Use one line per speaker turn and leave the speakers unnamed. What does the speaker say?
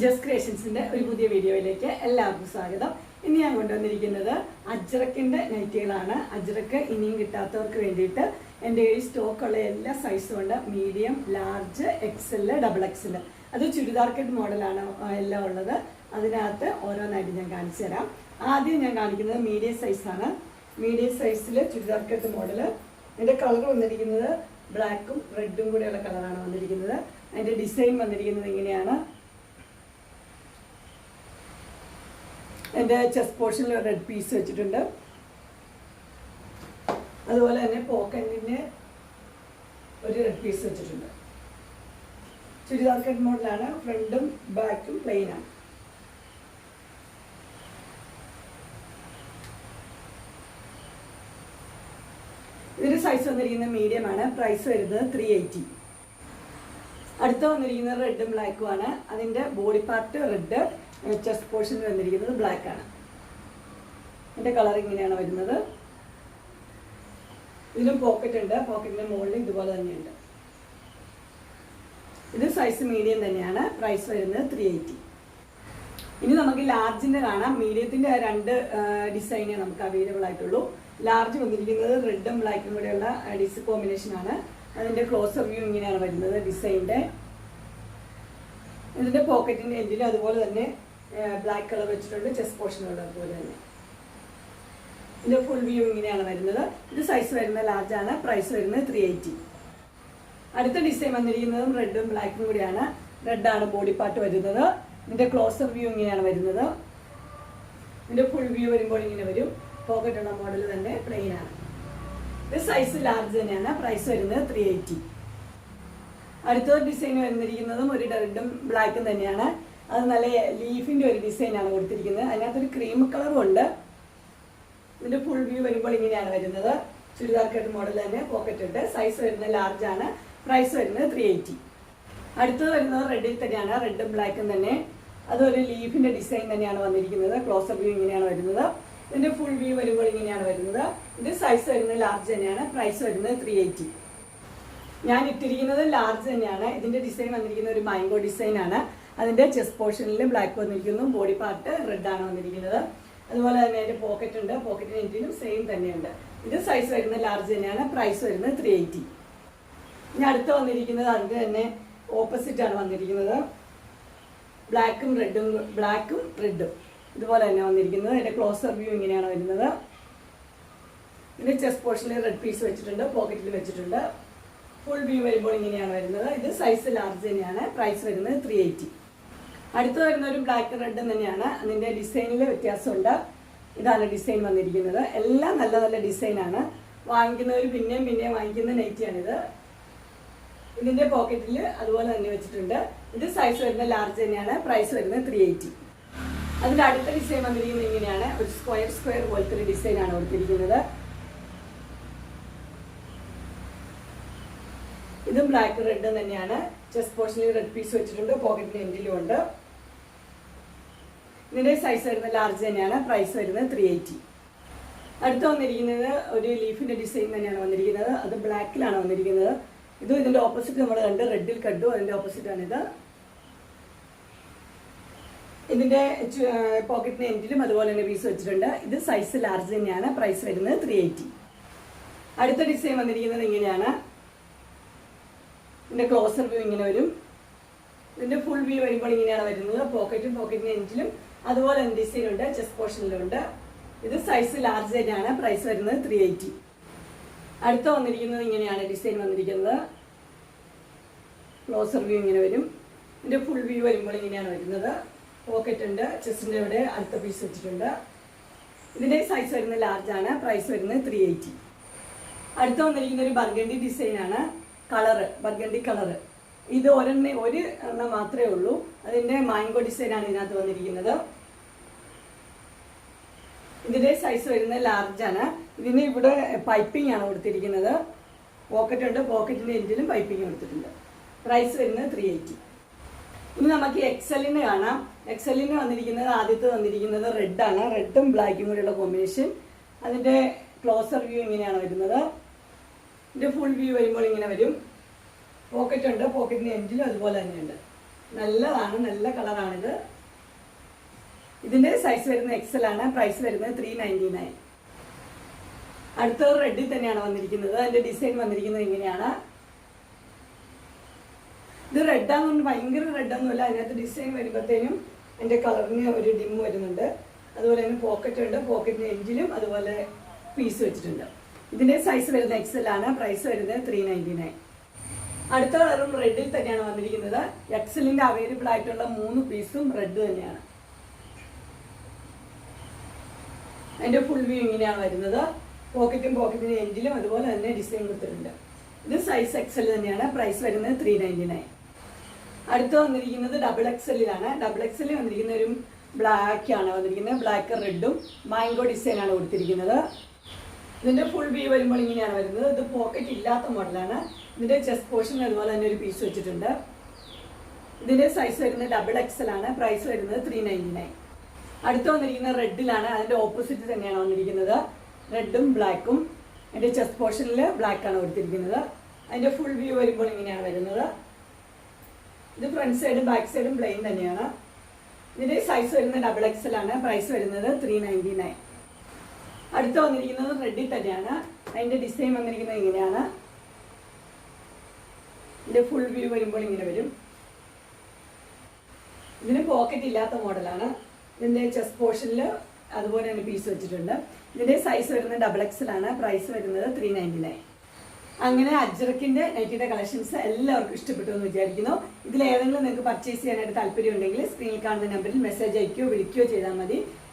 Just ക്രിയേഷൻസിന്റെ ഒരു പുതിയ വീഡിയോയിലേക്ക് എല്ലാവർക്കും സ്വാഗതം. ഇന്ന് ഞാൻ കൊണ്ടുവന്നിരിക്കുന്നത് അജ്രക്കിന്റെ നൈറ്റികളാണ്. അജ്രക്ക് ഇനിയും കിട്ടാത്തവർക്ക് വേണ്ടിയിട്ട് എന്റെ കയ്യിൽ സ്റ്റോക്കുള്ള എല്ലാ സൈസും ഉണ്ട്. Medium large XL double XL അത് ചുരിദാർ കട്ട് മോഡലാണ് എല്ലാം ഉള്ളത്. അതിനകത്ത് ഓരോന്നായിട്ട് ഞാൻ കാണിച്ചു തരാം. ആദ്യം ഞാൻ കാണിക്കുന്നത് മീഡിയം സൈസാണ് മീഡിയം സൈസിൽ ചുരിദാർ കട്ട് മോഡൽ എന്റെ കളർ വന്നിരിക്കുന്നത് ബ്ലാക്കും റെഡും കൂടെയുള്ള കളറാണ് വന്നിരിക്കുന്നത്. അതിന്റെ ഡിസൈൻ വന്നിരിക്കുന്നത് ഇങ്ങനെയാണ്. എന്റെ ചെസ്റ്റ് പോർഷനിൽ റെഡ് പീസ് വെച്ചിട്ടുണ്ട്. അതുപോലെ തന്നെ പോക്കറ്റിന് ഒരു റെഡ് പീസ് വെച്ചിട്ടുണ്ട്. ചുരിദാർ കട്ട് മോഡലാണ് ഫ്രണ്ടും ബാക്കും പ്ലെയിൻ ആണ്. ഇതിന്റെ സൈസ് വന്നിരിക്കുന്ന മീഡിയം ആണ്. പ്രൈസ് വരുന്നത് ത്രീ എയ്റ്റി അടുത്ത വന്നിരിക്കുന്നത് റെഡും ബ്ലാക്കുമാണ് അതിന്റെ body part red chest portion വന്നിരിക്കുന്നത് ബ്ലാക്ക് ആണ്. ഇതിന്റെ കളർ ഇങ്ങനെയാണ് വരുന്നത്. ഇതിലും പോക്കറ്റ് ഉണ്ട്. പോക്കറ്റിന്റെ മുകളിൽ ഇതുപോലെ തന്നെയുണ്ട്. ഇത് സൈസ് മീഡിയം തന്നെയാണ്. പ്രൈസ് വരുന്നത് ത്രീ എയ്റ്റി ഇനി നമുക്ക് ലാർജിന്റെ കാണാം. മീഡിയത്തിന്റെ രണ്ട് ഡിസൈനേ നമുക്ക് അവൈലബിൾ ആയിട്ടുള്ളൂ. ലാർജ് വന്നിരിക്കുന്നത് റെഡും ബ്ലാക്കും കൂടെയുള്ള ഡിസ് കോമ്പിനേഷൻ ആണ്. അതിന്റെ ക്ലോസർ വ്യൂ ഇങ്ങനെയാണ് വരുന്നത് ഡിസൈനിന്റെ ഇതിന്റെ പോക്കറ്റിന്റെ എൻഡിലും അതുപോലെ തന്നെ ബ്ലാക്ക് കളർ വെച്ചിട്ടുണ്ട് ചെസ്റ്റ് പോർഷനുള്ള പോലെ തന്നെ. ഇതിന്റെ ഫുൾ വ്യൂ ഇങ്ങനെയാണ് വരുന്നത്. ഇത് സൈസ് വരുന്നത് ആണ് പ്രൈസ് വരുന്നത് ത്രീ എയ്റ്റി അടുത്ത ഡിസൈൻ വന്നിരിക്കുന്നതും റെഡും ബ്ലാക്കും കൂടിയാണ്. റെഡാണ് ബോഡി പാർട്ട് വരുന്നത്. ഇതിന്റെ ക്ലോസർ വ്യൂ ഇങ്ങനെയാണ് വരുന്നത്. ഇതിന്റെ ഫുൾ വ്യൂ വരുമ്പോൾ ഇങ്ങനെ വരും. പോക്കറ്റ് ഉള്ള മോഡൽ തന്നെ പ്ലെയിൻ ആണ്. ഇത് സൈസ് ലാർജ് തന്നെയാണ് പ്രൈസ് വരുന്നത് ത്രീ എയ്റ്റി അടുത്ത ഡിസൈൻ വന്നിരിക്കുന്നതും ഒരു റെഡും ബ്ലാക്കും തന്നെയാണ്. അത് നല്ല ലീഫിന്റെ ഒരു ഡിസൈനാണ് കൊടുത്തിരിക്കുന്നത്. അതിനകത്തൊരു ക്രീം കളറും ഉണ്ട്. ഇതിന്റെ ഫുൾ വ്യൂ വരുമ്പോൾ ഇങ്ങനെയാണ് വരുന്നത്. ചുരിദാർ കട്ട് മോഡൽ തന്നെ പോക്കറ്റ് ഉണ്ട്. സൈസ് വരുന്നത് ലാർജ് ആണ്. പ്രൈസ് വരുന്നത് ത്രീ എയ്റ്റി അടുത്തത് വരുന്നത് റെഡിൽ തന്നെയാണ്. റെഡും ബ്ലാക്കും തന്നെ. അതൊരു ലീഫിന്റെ ഡിസൈൻ തന്നെയാണ് വന്നിരിക്കുന്നത്. ക്ലോസർ വ്യൂ ഇങ്ങനെയാണ് വരുന്നത്. ഇതിന്റെ ഫുൾ വ്യൂ വരുമ്പോൾ ഇങ്ങനെയാണ് വരുന്നത്. ഇതിന്റെ സൈസ് വരുന്നത് ലാർജ് തന്നെയാണ്. പ്രൈസ് വരുന്നത് ത്രീ എയ്റ്റി ഞാൻ ഇട്ടിരിക്കുന്നത് ലാർജ് തന്നെയാണ്. ഇതിന്റെ ഡിസൈൻ വന്നിരിക്കുന്ന ഒരു മാംഗോ ഡിസൈൻ ആണ് അതിന്റെ ചെസ്റ്റ് പോർഷനിൽ ബ്ലാക്ക് വന്നിരിക്കുന്നു. ബോഡി പാർട്ട് റെഡ് ആണ് വന്നിരിക്കുന്നത്. അതുപോലെ തന്നെ അതിന്റെ പോക്കറ്റ് ഉണ്ട്. പോക്കറ്റിന് എന്റിനും സെയിം തന്നെയുണ്ട്. ഇത് സൈസ് വരുന്നത് ലാർജ് തന്നെയാണ്. പ്രൈസ് വരുന്നത് ത്രീ എയ്റ്റി ഇനി അടുത്ത് വന്നിരിക്കുന്നത് അതിന്റെ തന്നെ ഓപ്പോസിറ്റ് ആണ് വന്നിരിക്കുന്നത്. ബ്ലാക്കും റെഡും ബ്ലാക്കും റെഡും ഇതുപോലെ തന്നെ വന്നിരിക്കുന്നത്. അതിന്റെ ക്ലോസർ വ്യൂ ഇങ്ങനെയാണ് വരുന്നത്. ഇതിന്റെ ചെസ്റ്റ് പോർഷനിൽ റെഡ് പീസ് വെച്ചിട്ടുണ്ട്. പോക്കറ്റിൽ വെച്ചിട്ടുണ്ട്. ഫുൾ വ്യൂ വരുമ്പോൾ ഇങ്ങനെയാണ് വരുന്നത്. ഇത് സൈസ് ലാർജ് തന്നെയാണ്. പ്രൈസ് വരുന്നത് ത്രീ എയ്റ്റി അടുത്ത് വരുന്ന ഒരു ബ്ലാക്ക് റെഡ് തന്നെയാണ്. അതിന്റെ ഡിസൈനിൽ വ്യത്യാസമുണ്ട്. ഇതാണ് ഡിസൈൻ വന്നിരിക്കുന്നത്. എല്ലാം നല്ല നല്ല ഡിസൈനാണ് വാങ്ങിക്കുന്നവർ പിന്നെയും പിന്നെയും വാങ്ങിക്കുന്ന നൈറ്റിയാണിത് ഇതിന്റെ പോക്കറ്റിൽ അതുപോലെ തന്നെ വെച്ചിട്ടുണ്ട്. ഇത് സൈസ് വരുന്ന ലാർജ് തന്നെയാണ്. പ്രൈസ് വരുന്നത് ത്രീ എയ്റ്റി അതിന്റെ അടുത്ത ഡിസൈൻ വന്നിരിക്കുന്നത് ഇങ്ങനെയാണ്. ഒരു സ്ക്വയർ സ്ക്വയർ പോലത്തെ ഒരു ഡിസൈൻ ആണ് കൊടുത്തിരിക്കുന്നത്. ഇതും ബ്ലാക്ക് റെഡ് തന്നെയാണ്. ചെസ്റ്റ് പോർഷനിൽ റെഡ് പീസ് വെച്ചിട്ടുണ്ട് പോക്കറ്റിന് എൻഡിലും ഉണ്ട്. ഇതിന്റെ സൈസ് വരുന്നത് ലാർജ് തന്നെയാണ് പ്രൈസ് വരുന്നത് ത്രീ എയ്റ്റി അടുത്ത് വന്നിരിക്കുന്നത് ഒരു ലീഫിന്റെ ഡിസൈൻ തന്നെയാണ് വന്നിരിക്കുന്നത്. അത് ബ്ലാക്കിലാണ് വന്നിരിക്കുന്നത്. ഇത് ഇതിന്റെ ഓപ്പോസിറ്റ് നമ്മൾ കണ്ട് റെഡിൽ കണ്ടു അതിന്റെ ഓപ്പോസിറ്റ് ആണിത് ഇത്. ഇതിന്റെ പോക്കറ്റിന് എൻഡിലും അതുപോലെ തന്നെ പീസ് വെച്ചിട്ടുണ്ട്. ഇത് സൈസ് ലാർജ് തന്നെയാണ് പ്രൈസ് വരുന്നത് ത്രീ എയ്റ്റി അടുത്ത ഡിസൈൻ വന്നിരിക്കുന്നത് ഇങ്ങനെയാണ്. ഇതിന്റെ ക്ലോസർ വ്യൂ ഇങ്ങനെ വരും. ഇതിന്റെ ഫുൾ വ്യൂ വരുമ്പോൾ ഇങ്ങനെയാണ് വരുന്നത്. പോക്കറ്റും പോക്കറ്റിന് എൻഡിലും അതുപോലെ തന്നെ ഡിസൈൻ ചെസ്റ്റ് പോർഷനിലുണ്ട് ഇത് സൈസ് ലാർജ് തന്നെയാണ് പ്രൈസ് വരുന്നത് ത്രീ എയ്റ്റി അടുത്ത വന്നിരിക്കുന്നത് ഇങ്ങനെയാണ് ഡിസൈൻ വന്നിരിക്കുന്നത്. ക്ലോസർ വ്യൂ ഇങ്ങനെ വരും. ഇതിന്റെ ഫുൾ വ്യൂ വരുമ്പോൾ ഇങ്ങനെയാണ് വരുന്നത്. പോക്കറ്റ് ഉണ്ട് ചെസ്റ്റിന്റെ ഇവിടെ അടുത്ത പീസ് വെച്ചിട്ടുണ്ട് ഇതിന്റെ സൈസ് വരുന്നത് ലാർജ് ആണ്. പ്രൈസ് വരുന്നത് ത്രീ എയ്റ്റി അടുത്ത വന്നിരിക്കുന്ന ഒരു ബർഗണ്ടി ഡിസൈനാണ് ആണ്. Colour burgundy colour. ഇത് ഒരെണ്ണ ഒരു എണ്ണ മാത്രമേ ഉള്ളൂ. അതിന്റെ മാങ്കോ ഡിസൈനാണ് ഇതിനകത്ത് വന്നിരിക്കുന്നത്. ഇതിന്റെ സൈസ് വരുന്നത് ലാർജാണ് ഇതിന് ഇവിടെ പൈപ്പിംഗ് ആണ് കൊടുത്തിരിക്കുന്നത്. പോക്കറ്റ് ഉണ്ട്. പോക്കറ്റിന്റെ എൻഡിലും പൈപ്പിംഗ് കൊടുത്തിട്ടുണ്ട്. പ്രൈസ് വരുന്നത് ത്രീ എയ്റ്റി ഇനി നമുക്ക് എക്സലിന് കാണാം. എക്സലിന് വന്നിരിക്കുന്നത് ആദ്യത്തെ വന്നിരിക്കുന്നത് റെഡ് ആണ്. റെഡും ബ്ലാക്കും കൂടെയുള്ള കോമ്പിനേഷൻ അതിന്റെ ക്ലോസർ വ്യൂ ഇങ്ങനെയാണ് വരുന്നത്. ഇതിന്റെ ഫുൾ വ്യൂ വരുമ്പോൾ ഇങ്ങനെ വരും. പോക്കറ്റ് ഉണ്ട്. പോക്കറ്റിന് എൻഡിലും അതുപോലെ തന്നെയുണ്ട്. നല്ലതാണ്. നല്ല കളറാണിത് ഇതിന്റെ സൈസ് വരുന്നത് എക്സൽ ആണ്. പ്രൈസ് വരുന്നത് ത്രീ നയന്റി നയൻ അടുത്തത് റെഡിൽ തന്നെയാണ് വന്നിരിക്കുന്നത്. അതിന്റെ ഡിസൈൻ വന്നിരിക്കുന്നത് ഇങ്ങനെയാണ്. ഇത് റെഡാന്ന് ഭയങ്കര റെഡൊന്നുമല്ല അതിനകത്ത് ഡിസൈൻ വരുമ്പോഴത്തേനും അതിന്റെ കളറിന് ഒരു ഡിം വരുന്നുണ്ട്. അതുപോലെ തന്നെ പോക്കറ്റ് ഉണ്ട്. പോക്കറ്റിന് എഞ്ചിലും അതുപോലെ പീസ് വെച്ചിട്ടുണ്ട്. ഇതിന്റെ സൈസ് വരുന്നത് എക്സൽ ആണ്. പ്രൈസ് വരുന്നത് ത്രീ നയന്റി നയൻ അടുത്ത കളറും റെഡിൽ തന്നെയാണ് വന്നിരിക്കുന്നത്. എക്സലിന്റെ അവൈലബിൾ ആയിട്ടുള്ള മൂന്ന് പീസും റെഡ് തന്നെയാണ്. അതിന്റെ ഫുൾ വ്യൂ ഇങ്ങനെയാണ് വരുന്നത്. പോക്കറ്റും പോക്കറ്റിന് എൻഡിലും അതുപോലെ തന്നെ ഡിസൈൻ കൊടുത്തിട്ടുണ്ട്. ഇത് സൈസ് എക്സൽ തന്നെയാണ്. പ്രൈസ് വരുന്നത് ത്രീ നയന്റി നയൻ അടുത്ത് വന്നിരിക്കുന്നത് ഡബിൾ എക്സലിലാണ് ഡബിൾ എക്സലിൽ വന്നിരിക്കുന്ന ഒരു ബ്ലാക്ക് ആണ്. വന്നിരിക്കുന്നത് ബ്ലാക്ക് റെഡും മാംഗോ ഡിസൈൻ ആണ് കൊടുത്തിരിക്കുന്നത്. ഇതിന്റെ ഫുൾ വ്യൂ വരുമ്പോൾ ഇങ്ങനെയാണ് വരുന്നത്. ഇത് പോക്കറ്റ് ഇല്ലാത്ത മോഡലാണ് ഇതിന്റെ ചെസ്റ്റ് പോർഷൻ അതുപോലെ തന്നെ ഒരു പീസ് വെച്ചിട്ടുണ്ട്. ഇതിന്റെ സൈസ് വരുന്നത് ഡബിൾ എക്സൽ ആണ്. പ്രൈസ് വരുന്നത് ത്രീ നയന്റി നയൻ അടുത്ത് വന്നിരിക്കുന്നത് റെഡിലാണ് അതിന്റെ ഓപ്പോസിറ്റ് തന്നെയാണ് വന്നിരിക്കുന്നത്. റെഡും ബ്ലാക്കും അതിന്റെ ചെസ്റ്റ് പോർഷനിൽ ബ്ലാക്ക് ആണ് കൊടുത്തിരിക്കുന്നത്. അതിന്റെ ഫുൾ വ്യൂ വരുമ്പോൾ ഇങ്ങനെയാണ് വരുന്നത്. ഇത് ഫ്രണ്ട് സൈഡും ബാക്ക് സൈഡും പ്ലെയിൻ തന്നെയാണ്. ഇതിന്റെ സൈസ് വരുന്നത് ഡബിൾ എക്സൽ ആണ്. പ്രൈസ് വരുന്നത് ത്രീ നയന്റി നയൻ അടുത്ത് വന്നിരിക്കുന്നത് റെഡിൽ തന്നെയാണ്. അതിന്റെ ഡിസൈൻ വന്നിരിക്കുന്നത് ഇങ്ങനെയാണ്. ഇതിന്റെ ഫുൾ വ്യൂ വരുമ്പോൾ ഇങ്ങനെ വരും. ഇതിന് പോക്കറ്റ് ഇല്ലാത്ത മോഡലാണ് ഇതിന്റെ ചെസ്റ്റ് പോർഷനിൽ അതുപോലെ തന്നെ പീസ് വെച്ചിട്ടുണ്ട്. ഇതിന്റെ സൈസ് വരുന്നത് ഡബിൾ എക്സൽ ആണ് പ്രൈസ് വരുന്നത് ത്രീ നയന്റി നയൻ അങ്ങനെ അജ്രക്കിന്റെ നൈറ്റിയുടെ കളക്ഷൻസ് എല്ലാവർക്കും ഇഷ്ടപ്പെട്ടു എന്ന് വിചാരിക്കുന്നു. ഇതിൽ ഏതെങ്കിലും നിങ്ങൾക്ക് പർച്ചേസ് ചെയ്യാനായിട്ട് താല്പര്യം ഉണ്ടെങ്കിൽ സ്ക്രീനിൽ കാണുന്ന നമ്പറിൽ മെസ്സേജ് അയക്കുകയോ വിളിക്കുകയോ ചെയ്താൽ മതി.